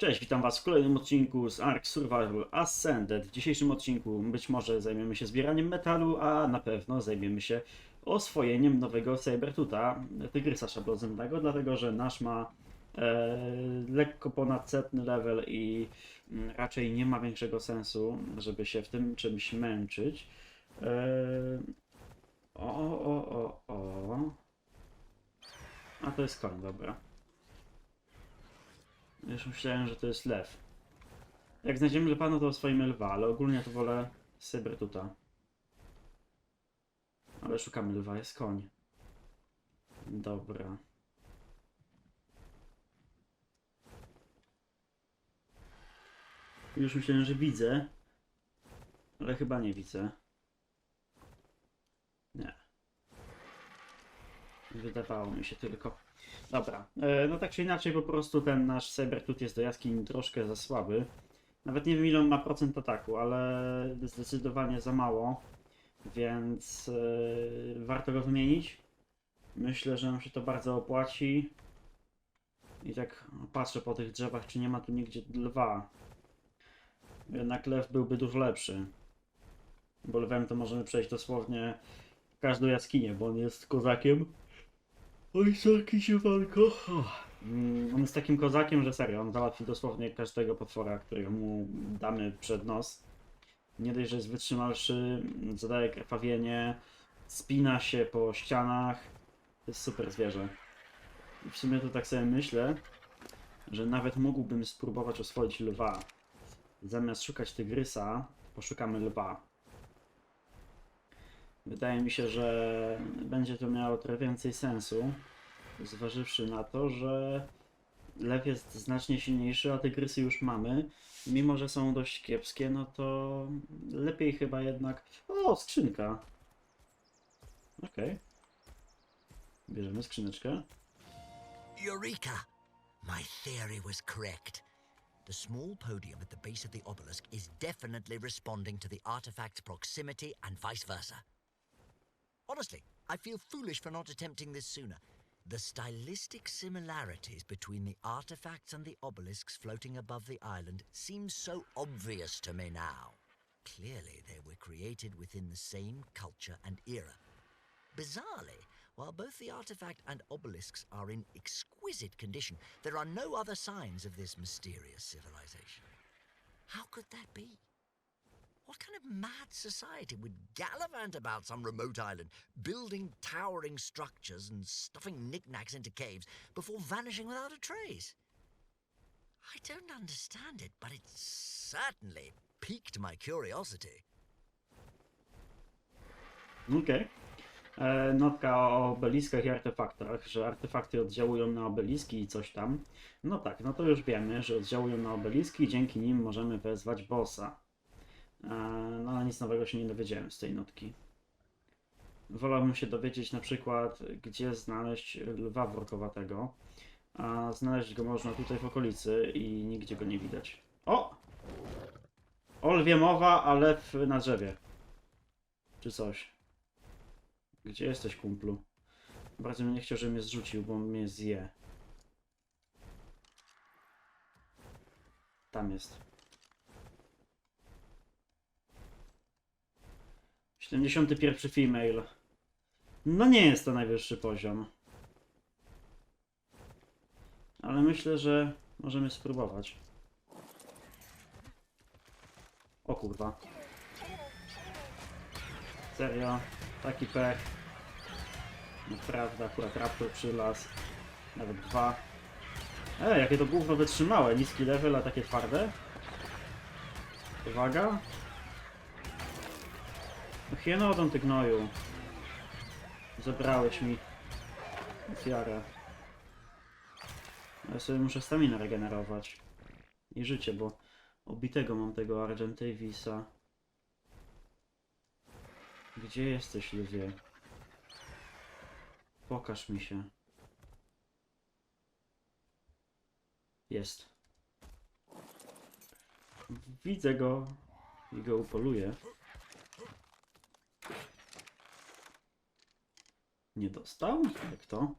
Cześć, witam Was w kolejnym odcinku z Ark Survival Ascended. W dzisiejszym odcinku być może zajmiemy się zbieraniem metalu, a na pewno zajmiemy się oswojeniem nowego Sabertuta, Tygrysa Szablozębnego, dlatego że nasz ma e, lekko ponad setny level i mm, raczej nie ma większego sensu, żeby się w tym czymś męczyć. E, o, o, o, o. A to jest koń, dobra. Już myślałem, że to jest lew. Jak znajdziemy lwa, no to oswoimy lwa, ale ogólnie to wolę Cybertuta. Ale szukamy lwa, jest koń. Dobra. Już myślałem, że widzę. Ale chyba nie widzę. Nie. Wydawało mi się tylko. Dobra, e, no tak czy inaczej po prostu ten nasz Cybertut jest do jaskiń troszkę za słaby. Nawet nie wiem ile on ma procent ataku, ale zdecydowanie za mało, więc e, warto go wymienić. Myślę, że nam się to bardzo opłaci. I tak patrzę po tych drzewach, czy nie ma tu nigdzie lwa. Jednak lew byłby dużo lepszy. Bo lwem to możemy przejść dosłownie każdą jaskinię, bo on jest kozakiem. Oj, sorki się walko. Mm, On jest takim kozakiem, że serio, on załatwi dosłownie każdego potwora, którego mu damy przed nos. Nie dość, że jest wytrzymalszy, zadaje krwawienie, spina się po ścianach. To jest super zwierzę. I w sumie to tak sobie myślę, że nawet mógłbym spróbować oswoić lwa. Zamiast szukać tygrysa, poszukamy lwa. Wydaje mi się, że będzie to miało trochę więcej sensu, zważywszy na to, że lew jest znacznie silniejszy, a tygrysy już mamy. Mimo, że są dość kiepskie, no to lepiej chyba jednak... O, skrzynka! Okej. Bierzemy skrzyneczkę. Eureka! My theory was correct. The small podium at the base of the obelisk is definitely responding to the artifact's proximity and vice versa. Honestly, I feel foolish for not attempting this sooner. The stylistic similarities between the artifacts and the obelisks floating above the island seem so obvious to me now. Clearly, they were created within the same culture and era. Bizarrely, while both the artifact and obelisks are in exquisite condition, there are no other signs of this mysterious civilization. How could that be? What kind of mad society would gallivant about some remote island, building towering structures and stuffing knickknacks into caves before vanishing without a trace? I don't understand it, but it certainly piqued my curiosity. Okej. E, Notka o obeliskach i artefaktach, że artefakty oddziałują na obeliski i coś tam. No tak, no to już wiemy, że oddziałują na obeliski i dzięki nim możemy wezwać bossa. E, No ale nic nowego się nie dowiedziałem z tej notki. Wolałbym się dowiedzieć na przykład, gdzie znaleźć lwa workowatego. A znaleźć go można tutaj w okolicy i nigdzie go nie widać. O! O lwie mowa, a lew na drzewie. Czy coś. Gdzie jesteś, kumplu? Bardzo bym nie chciał, żeby mnie zrzucił, bo mnie zje. Tam jest. 71 female. No nie jest to najwyższy poziom. Ale myślę, że możemy spróbować. O kurwa. Serio? Taki pech. Naprawdę, akurat raptor przylas. Nawet dwa. E, jakie to gówno wytrzymałe. Niski level, a takie twarde. Uwaga. No hienodą ty gnoju. Zabrałeś mi ofiarę. Ja sobie muszę staminę regenerować. I życie, bo obitego mam tego Argentavisa. Gdzie jesteś, ludzie? Pokaż mi się. Jest. Widzę go i go upoluję. nie dostał? Jak to?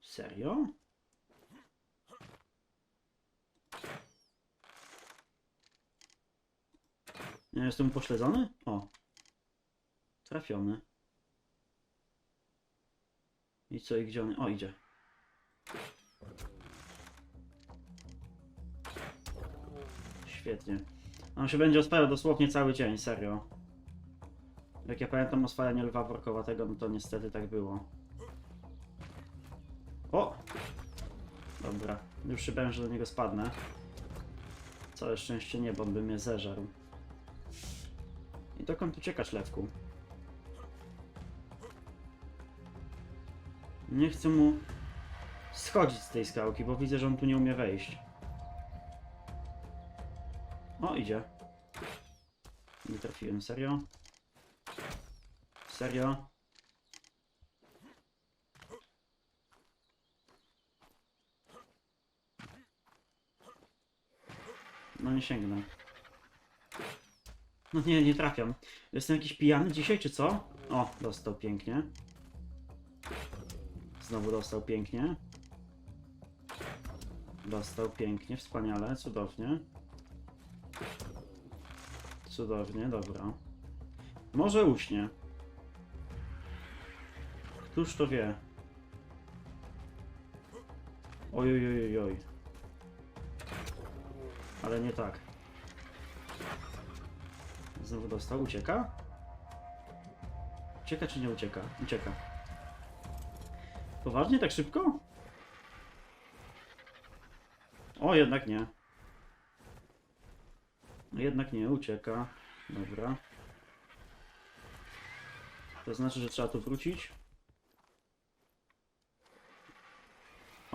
Serio? Ja jestem upośledzony? O. Trafiony. I co, i gdzie on? O, idzie. Świetnie. On się będzie ospał dosłownie cały dzień, serio. Jak ja pamiętam oswajanie lwa workowatego, no to niestety tak było. O! Dobra, już się że do niego spadnę. Całe szczęście nie, bo on by mnie zeżarł. I dokąd uciekasz, lewku? Nie chcę mu schodzić z tej skałki, bo widzę, że on tu nie umie wejść. O, idzie. Nie trafiłem, serio? Serio? No nie sięgnę. No nie, nie trafiam. Jestem jakiś pijany dzisiaj, czy co? O, dostał pięknie. Znowu dostał pięknie. Dostał pięknie, wspaniale, cudownie. Cudownie, dobra. Może uśnie. Któż to wie? Oj, oj, oj, oj. Ale nie tak. Znowu dostał. Ucieka? Ucieka czy nie ucieka? Ucieka. Poważnie tak szybko? O, jednak nie. Jednak nie, ucieka. Dobra. To znaczy, że trzeba tu wrócić.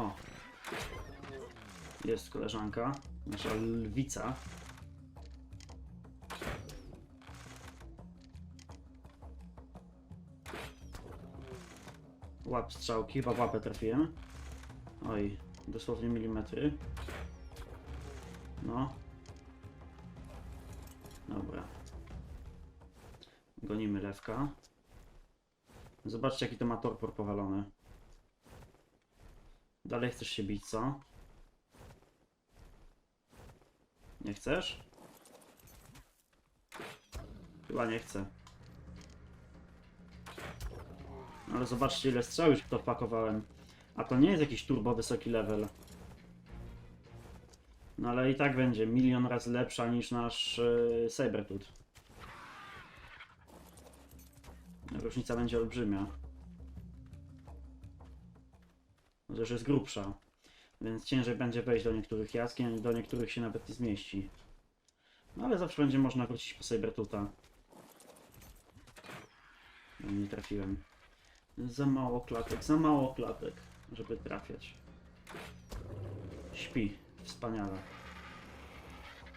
O. Jest koleżanka. Nasza lwica. Łap strzałki, chyba w łapę trafiłem. Oj, dosłownie milimetry. No. Dobra. Gonimy lewka. Zobaczcie jaki to ma torpor powalony. Dalej chcesz się bić, co? Nie chcesz? Chyba nie chcę. Ale zobaczcie ile strzał już to. A to nie jest jakiś turbo wysoki level. No ale i tak będzie milion razy lepsza niż nasz yy, Sabertooth. Różnica będzie olbrzymia. Chociaż jest grubsza. Więc ciężej będzie wejść do niektórych jaskiń, do niektórych się nawet nie zmieści. No ale zawsze będzie można wrócić po Sabertootha. No, nie trafiłem. Za mało klatek, za mało klatek, żeby trafiać. Śpi. Wspaniale.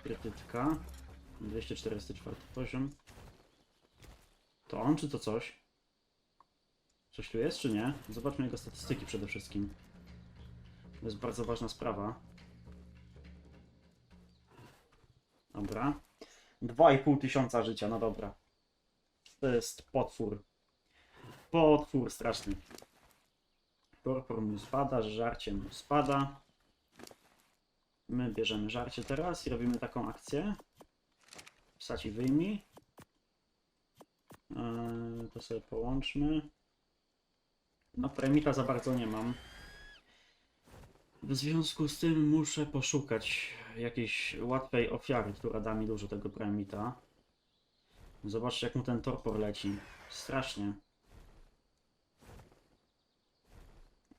Krytytka. 244 poziom. To on, czy to coś? Coś tu jest, czy nie? Zobaczmy jego statystyki przede wszystkim. To jest bardzo ważna sprawa. Dobra. 2,5 tysiąca życia, no dobra. To jest potwór. Potwór straszny. Torpor mu spada, żarcie mu spada. My bierzemy żarcie teraz i robimy taką akcję. Wsadź i wyjmij. Eee, to sobie połączmy. No, premita za bardzo nie mam. W związku z tym muszę poszukać jakiejś łatwej ofiary, która da mi dużo tego premita. Zobaczcie, jak mu ten torpor leci. Strasznie.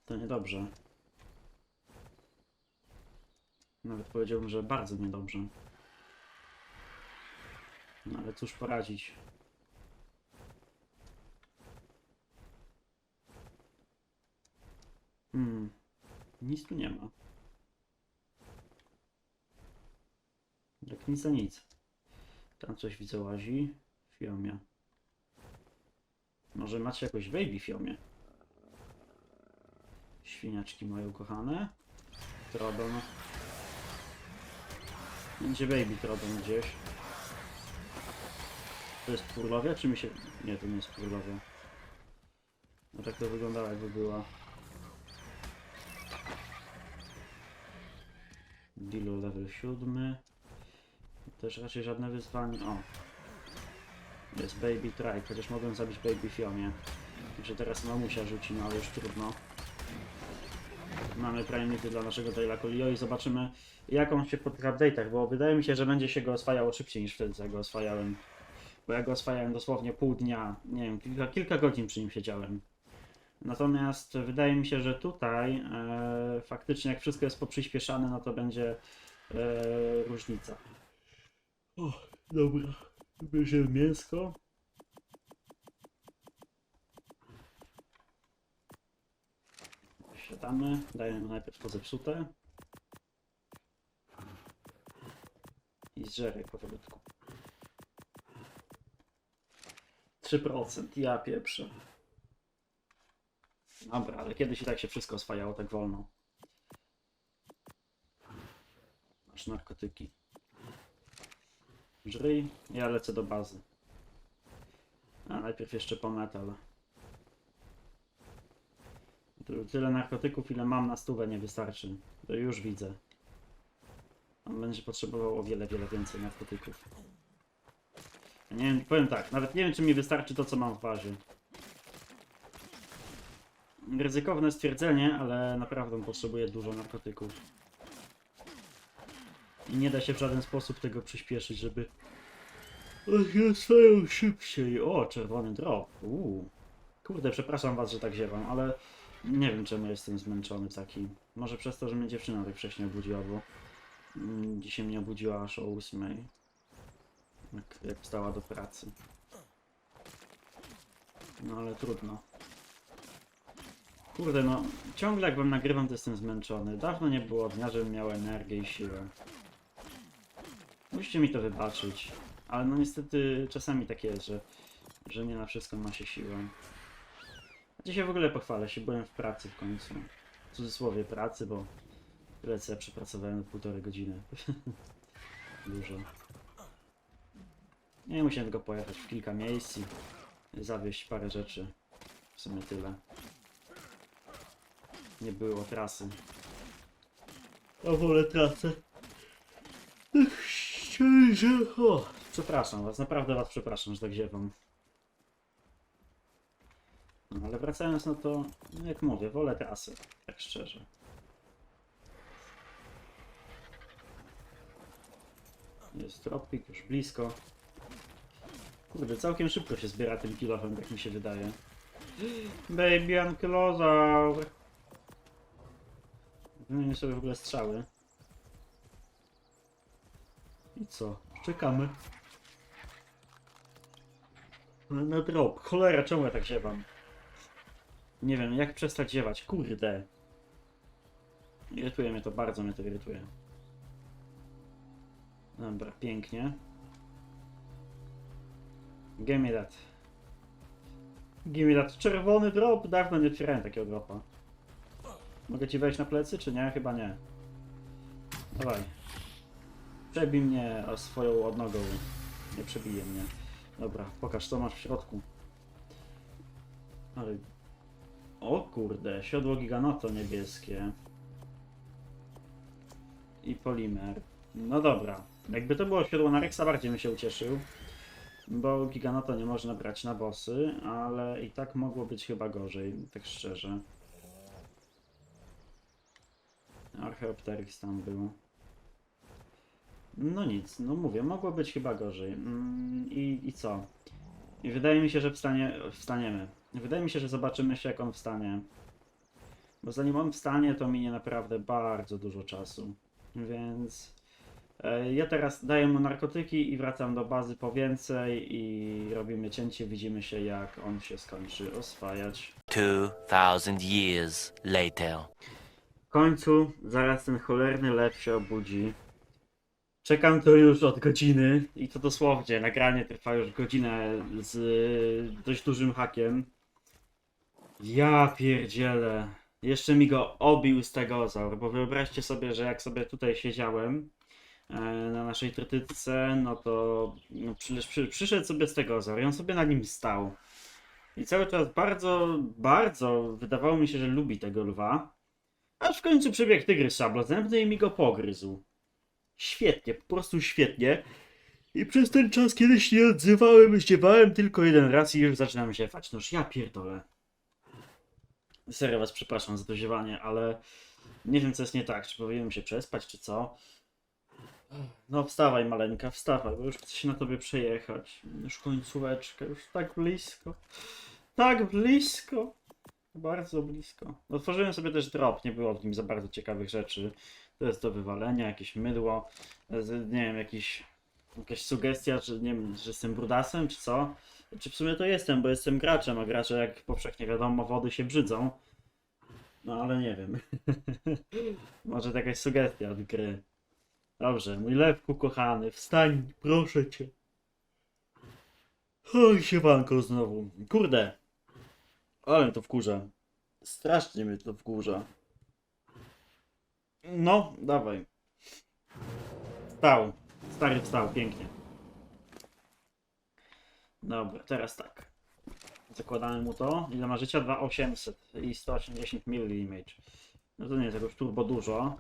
To niedobrze. Nawet powiedziałbym, że bardzo niedobrze. No ale cóż poradzić. Hmm. Nic tu nie ma. Jak nic za nic. Tam coś widzę łazi. Fiomia. Może macie jakoś baby fiomie? Świniaczki moje ukochane. Trodon. Będzie baby Trodon gdzieś. To jest Purlowia, czy mi się... Nie, to nie jest Purlowia. No tak to wyglądało jakby była. Dilu level 7. Też raczej żadne wyzwanie. O, Jest Baby Trike, chociaż mogłem zabić Baby Fiomię. Że teraz mamusia rzuci, no ale już trudno. Mamy primity dla naszego Taila Colio i zobaczymy jak on się po tych update'ach, bo wydaje mi się, że będzie się go oswajało szybciej niż wtedy, co go oswajałem. Bo ja go oswajałem dosłownie pół dnia, nie wiem, kilka, kilka godzin przy nim siedziałem. Natomiast wydaje mi się, że tutaj e, faktycznie jak wszystko jest poprzyspieszane, no to będzie e, różnica. O, dobra. Bierzemy mięsko. Siadamy, dajemy najpierw to zepsute. I zżeraj powolutku. 3%, ja pieprzę. Dobra, ale kiedyś i tak się wszystko oswajało tak wolno. Masz narkotyki. Żryj, ja lecę do bazy. A najpierw jeszcze po metal. Tyle narkotyków, ile mam na stówę nie wystarczy. To już widzę. On będzie potrzebował o wiele, wiele więcej narkotyków. Nie wiem, powiem tak, nawet nie wiem, czy mi wystarczy to, co mam w bazie. Ryzykowne stwierdzenie, ale naprawdę potrzebuję dużo narkotyków. I nie da się w żaden sposób tego przyspieszyć, żeby... Stają szybciej. O, czerwony drop. Uuu. Kurde, przepraszam was, że tak ziewam, ale nie wiem czemu jestem zmęczony taki. Może przez to, że mnie dziewczyna tak wcześnie obudziła, bo mm, dzisiaj mnie obudziła aż o 8. Jak, jak wstała do pracy. No ale trudno. Kurde, no ciągle jak wam nagrywam, to jestem zmęczony. Dawno nie było dnia, żebym miał energię i siłę. Musicie mi to wybaczyć. Ale no niestety czasami tak jest, że, że nie na wszystko ma się siłę. Dzisiaj w ogóle pochwalę się, byłem w pracy w końcu. W cudzysłowie pracy, bo tyle co ja przepracowałem półtorej godziny. Dużo. Nie musiałem tylko pojechać w kilka miejsc i zawieźć parę rzeczy. W sumie tyle. Nie było trasy. A wolę trasę. Szczerze. O, przepraszam was, naprawdę was przepraszam, że tak ziewam. No, ale wracając, no to, no jak mówię, wolę trasy, tak szczerze. Jest tropik, już blisko. Kurde, całkiem szybko się zbiera tym kilofem, tak mi się wydaje. Baby Ankylozaur! Wymienię sobie w ogóle strzały. I co? Czekamy. Na drop. Cholera, czemu ja tak ziewam? Nie wiem, jak przestać ziewać? Kurde. Irytuje mnie to, bardzo mnie to irytuje. Dobra, pięknie. Give that. Give that. Czerwony drop. Dawno nie otwierałem takiego dropa. Mogę ci wejść na plecy, czy nie? Chyba nie. Dawaj. Przebij mnie swoją odnogą. Nie przebije mnie. Dobra, pokaż co masz w środku. Ale... O kurde, siodło giganoto niebieskie. I polimer. No dobra. Jakby to było siodło na Rexa, bardziej bym się ucieszył. Bo giganoto nie można brać na bossy, ale i tak mogło być chyba gorzej, tak szczerze. Archeopteryx tam był. No nic, no mówię, mogło być chyba gorzej. Mm, I, I co? I wydaje mi się, że wstanie, wstaniemy. Wydaje mi się, że zobaczymy się, jak on wstanie. Bo zanim on wstanie, to minie naprawdę bardzo dużo czasu. Więc e, ja teraz daję mu narkotyki i wracam do bazy po więcej i robimy cięcie. Widzimy się, jak on się skończy oswajać. 2,000 years later. Końcu zaraz ten cholerny lew się obudzi. Czekam to już od godziny i to dosłownie. Nagranie trwa już godzinę z y, dość dużym hakiem. Ja pierdzielę. Jeszcze mi go obił stegozaur, bo wyobraźcie sobie, że jak sobie tutaj siedziałem e, na naszej trytytce, no to no, przy, przy, przyszedł sobie stegozaur i on sobie na nim stał. I cały czas bardzo, bardzo wydawało mi się, że lubi tego lwa. Aż w końcu przebiegł tygrys szablozębny i mi go pogryzł. Świetnie, po prostu świetnie. I przez ten czas kiedyś nie odzywałem, zdziewałem tylko jeden raz i już zaczynam się fać. Noż ja pierdolę. Serio was przepraszam za to ziewanie, ale nie wiem co jest nie tak. Czy powinienem się przespać, czy co? No wstawaj maleńka, wstawaj, bo już chcę się na tobie przejechać. Już końcóweczka, już tak blisko. Tak blisko. Bardzo blisko. Otworzyłem sobie też drop, nie było w nim za bardzo ciekawych rzeczy. To jest do wywalenia, jakieś mydło, nie wiem, jakiś, jakaś sugestia, że nie wiem, że jestem brudasem, czy co? Czy w sumie to jestem, bo jestem graczem, a gracze jak powszechnie wiadomo wody się brzydzą. No ale nie wiem. Może to jakaś sugestia od gry. Dobrze, mój lewku kochany, wstań, proszę cię. Oj, siemanko znowu. Kurde. Ale to wkurza. Strasznie mnie to wkurza. No, dawaj. Wstał. Stary wstał, pięknie. Dobra, teraz tak. Zakładamy mu to. Ile ma życia? 2800 i 180 mili image. No to nie jest jakoś turbo dużo.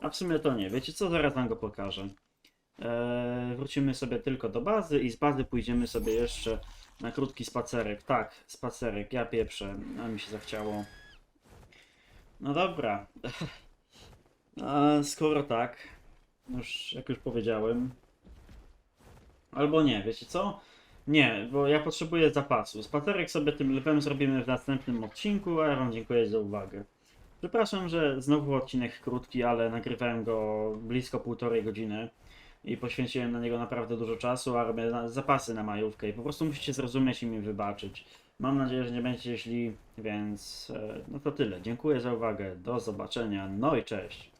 A w sumie to nie. Wiecie co? Zaraz wam go pokażę. Eee, wrócimy sobie tylko do bazy i z bazy pójdziemy sobie jeszcze na krótki spacerek. Tak, spacerek. Ja pieprzę. A mi się zachciało. No dobra. A skoro tak, już jak już powiedziałem. Albo nie, wiecie co? Nie, bo ja potrzebuję zapasu. Spacerek sobie tym lwem zrobimy w następnym odcinku, a ja wam dziękuję za uwagę. Przepraszam, że znowu odcinek krótki, ale nagrywałem go blisko półtorej godziny i poświęciłem na niego naprawdę dużo czasu, a robię zapasy na majówkę i po prostu musicie zrozumieć i mi wybaczyć. Mam nadzieję, że nie będziecie źli, więc e, no to tyle. Dziękuję za uwagę, do zobaczenia, no i cześć.